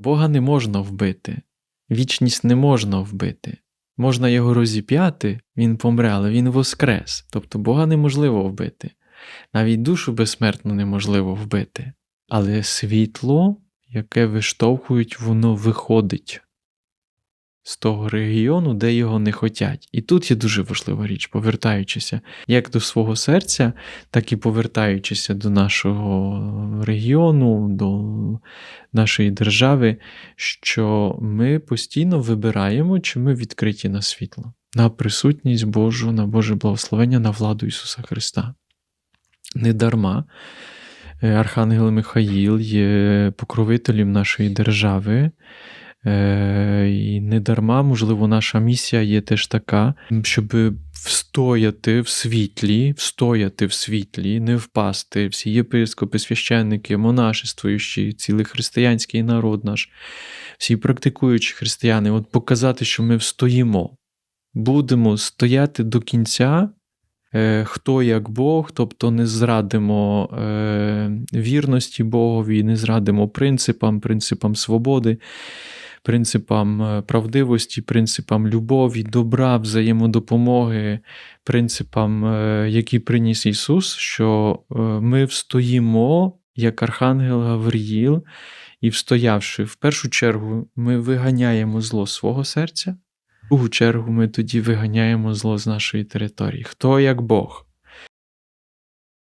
Бога не можна вбити, вічність не можна вбити. Можна його розіп'яти, він помре, але він воскрес. Тобто Бога неможливо вбити. Навіть душу безсмертну неможливо вбити. Але світло, яке виштовхують, воно виходить з того регіону, де його не хотять. І тут є дуже важлива річ, повертаючися як до свого серця, так і повертаючися до нашого регіону, до нашої держави, що ми постійно вибираємо, чи ми відкриті на світло, на присутність Божу, на Боже благословення, на владу Ісуса Христа. Недарма е, Архангел Михаїл є покровителем нашої держави. Дарма, можливо, наша місія є теж така, щоб встояти в світлі, встояти в світлі, не впасти. Всі єпископи, священники, монашествуючі, цілий християнський народ наш, всі практикуючі християни, от показати, що ми встоїмо, будемо стояти до кінця. е, Хто як Бог, тобто не зрадимо е, вірності Богові, не зрадимо принципам, принципам свободи, принципам е, правдивості, принципам любові, добра, взаємодопомоги, принципам, е, які приніс Ісус, що е, ми встоїмо як Архангел Гавриїл, і встоявши, в першу чергу, ми виганяємо зло свого серця, в другу чергу ми тоді виганяємо зло з нашої території. Хто як Бог?